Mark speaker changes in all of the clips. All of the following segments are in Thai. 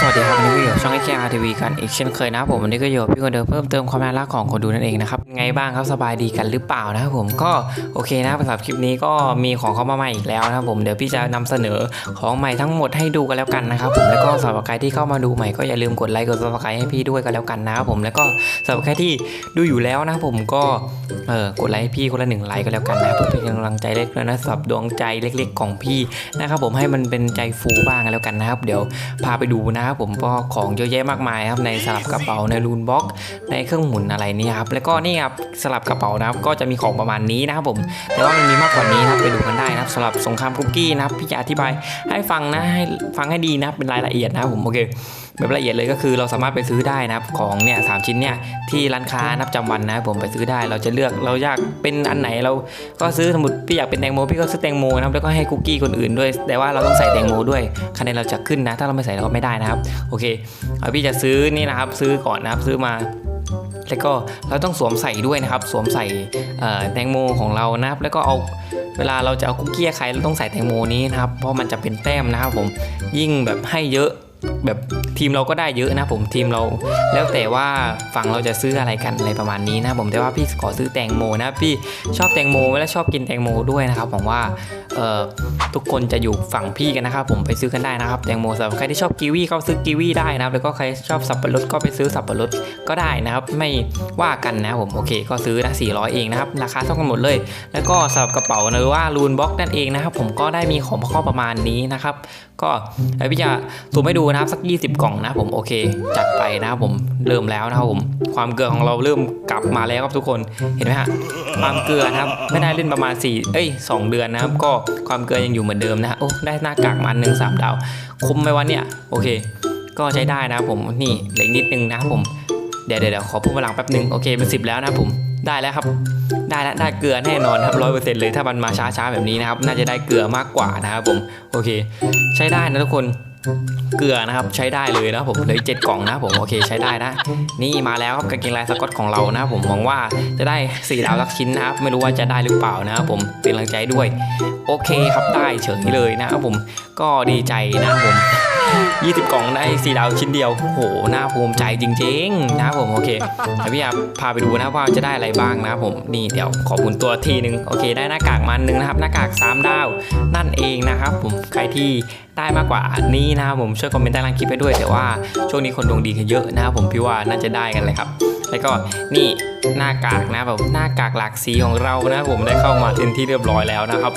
Speaker 1: สวัสดีครับวันนี้ก็อยู่ช่องไอแคอาร์ทีวีกันอีกเช่นเคยนะผมวันนี้ก็อยู่พี่คนเดิมเพิ่มเติมความน่ารักของคนดูนั่นเองนะครับไงบ้างครับสบายดีกันหรือเปล่านะครับผมก็โอเคนะสำหรับคลิปนี้ก็มีของเข้ามาใหม่อีกแล้วนะครับผมเดี๋ยวพี่จะนำเสนอของใหม่ทั้งหมดให้ดูกันแล้วกันนะครับผมแล้วก็สำหรับใครที่เข้ามาดูใหม่ก็อย่าลืมกดไลค์กดซับสไครต์ให้พี่ด้วยกันแล้วกันนะครับผมแล้วก็สำหรับใครที่ดูอยู่แล้วนะผมก็เออกดไลค์ให้พี่คนละหนึ่งไลค์ก็แล้วกันนะเพื่อเป็นกำลังใจเล็กน้อยนะสำหรับดวงใจเล็ก ๆ ของพี่นะครับผมให้มันเป็นใจฟูบ้างกันแล้วกันนะครับเดี๋ยวพาไปดูนะครับผมก็ของเยอะแยะมากมายครับในสลับกระเป๋าในรูนบ็อก ในเครื่องหมุนอะไรนี่ครับแล้วก็นี่ครับสลับกระเป๋านะครับก็จะมีของประมาณนี้นะครับผมแต่ว่ามันมีมากกว่านี้นะครับไปดูกันได้นะครับสำหรับสงครามคุกกี้นะครับพี่จะอธิบายให้ฟังนะให้ฟังให้ดีนะครับเป็นรายละเอียดนะครับผมโอเค แบบละเอียดเลยก็คือเราสามารถไปซื้อได้นะครับของเนี่ยสามชิ้นเนี่ยที่ร้านค้านับจำวันนะผมไปซื้อได้เราจะเลือกเราอยากเป็นอันไหนเราก็ซื้อสมมติพี่อยากเป็นแตงโมพี่ก็ซื้อแตงโมนะครับแล้วก็ให้คุกกี้คนอื่นด้วย แต่ว่าเราต้องใส่แตงโมด้วยคะแนนเราจะขึ้นนะ ถ้าเราไม่ใส่เราก็ไม่ได้นะครับโอเคเอาพี่จะซื้อนี่นะครับซื้อก่อนนะครับซื้อมาแล้วก็เราต้องสวมใส่ด้วยนะครับ สวมใส่แตงโมของเรานะครับ แล้วก็เอาเวลาเราจะเอาคุกกี้ใครเราต้องใส่แตงโมนี้นะครับ เพราะมันจะเป็นแต้มนะครับผมยิ่งแบบให้เยอะ แบบทีมเราก็ได้เยอะนะผมทีมเรา แล้วแต่ว่าฝั่งเราจะซื้ออะไรกันอะไรประมาณนี้นะผมแต่ว่าพี่ขอซื้อแตงโมนะพี่ชอบแตงโมและชอบกินแตงโมด้วยนะครับผมว่าเอ่อทุกคนจะอยู่ฝั่งพี่กันนะครับผมไปซื้อกันได้นะครับแตงโมสำหรับใครที่ชอบกีวีก็ซื้อกีวีได้นะครับแล้วก็ใครชอบสับปะรดก็ไปซื้อสับปะรดก็ได้นะครับไม่ว่ากันนะผมโอเค ก็ซื้อนะ400 เองนะครับราคาเท่ากันหมดเลย แล้วก็สำหรับกระเป๋าหรือว่ารูนบ็อกนั่นเองนะครับผมก็ได้มีของข้อประมาณนี้นะครับก็เดี๋ยวพี่จะซูมให้ดูนะครับสัก 20 กล่องนะผมโอเค จัดไปนะครับผมเริ่มแล้วนะครับผมความเกลือของเราเริ่มกลับมาแล้วครับทุกคนเห็นไหมฮะความเกลือนะครับไม่ได้เล่นประมาณ4เอ้ย2 เดือนนะครับ ก็ความเกลือยังอยู่เหมือนเดิมนะฮะโอ้ได้หน้ากากมาหนึ่งสามดาว คุ้มไหมวะเนี่ยโอเค ก็ใช้ได้นะผมนี่เหลืออกนิดนึงนะครับผมเดี๋ยวเดี๋ยวขอพูดพลังแป๊บนึงโอเคเป็นสิบแล้วนะผมได้แล้วครับได้แล้วได้เกลือแน่นอนครับร้อยเปอร์เซ็นต์เลยถ้ามันมาช้าๆแบบนี้นะครับ น่าจะได้เกลือมากกว่านะครับผมโอเค ใช้ได้นะทุกคน เกลือนะครับใช้ได้เลยนะผมเลยเจ็ดกล่องนะผมโอเคใช้ได้นะ นี่มาแล้วครับกางเกงลายสกอตของเรานะครับผมหวังว่าจะได้สี่ดาวสักชิ้นนะครับไม่รู้ว่าจะได้หรือเปล่านะครับผมเป็นกำลังใจด้วย โอเคครับได้เฉยเลยนะครับผมก็ดีใจนะครับผม 20 กล่องได้สี่ดาวชิ้นเดียวโอ้โหน่าภูมิใจจริงๆนะครับผมโอเคเดี๋ยวพี่อาพาไปดูนะว่าจะได้อะไรบ้างนะครับผมนี่เดี๋ยวขอหมุนตัวทีนึงโอเค ได้หน้ากากมาหนึ่งนะครับหน้ากาก 3 ดาว นั่นเองนะครับผมใครที่ได้มากกว่านี้นะครับผมช่วยคอมเมนต์ใต้ล่างคลิปไปด้วย แต่ว่าช่วงนี้คนดวงดีกันเยอะนะครับผมพี่ว่าน่าจะได้กันเลยครับ แล้วก็นี่หน้ากากนะแบบหน้ากากหลากสีของเรานะผมได้เข้ามาเป็นที่เรียบร้อยแล้วนะครับ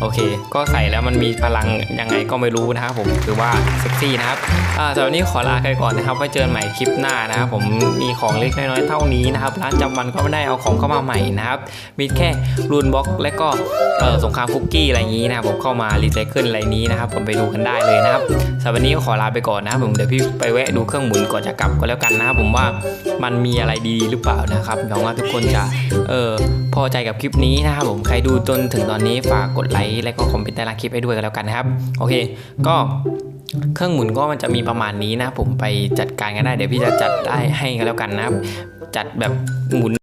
Speaker 1: โอเค ก็ใส่แล้วมันมีพลังยังไงก็ไม่รู้นะครับผมถือว่าเซ็กซี่นะครับอ่าสำหรับวันนี้ขอลาไปก่อนนะครับไว้เจอกันใหม่คลิปหน้านะครับผมมีของเล็กน้อยเท่านี้นะครับร้านจำวันก็ไม่ได้เอาของเข้ามาใหม่นะครับมีแค่รูนบ็อกและก็เออสงครามคุกกี้อะไรอย่างนี้นะครับผมเข้ามารีไซเคิลอะไรนี้นะครับผมไปดูกันได้เลยนะครับสำหรับวันนี้ก็ขอลาไปก่อนนะครับผมเดี๋ยวพี่ไปแวะดูเครื่องหมุนก่อนจะกลับก็แล้วกันนะครับผมว่ามันมีอะไรดีหรือเปล่านะครับหวังว่าทุกคนจะเออพอใจกับคลิปนี้นะครับผมใครดูจนถึงตอนนี้ฝากกดไลค์และก็คอมเมนต์ใต้ล่างคลิปให้ด้วยกันแล้วกันนะครับ โอเค ก็เครื่องหมุนก็มันจะมีประมาณนี้นะ ผมไปจัดการกันได้ เดี๋ยวพี่จะจัดได้ให้กันแล้วกันนะครับ จัดแบบหมุน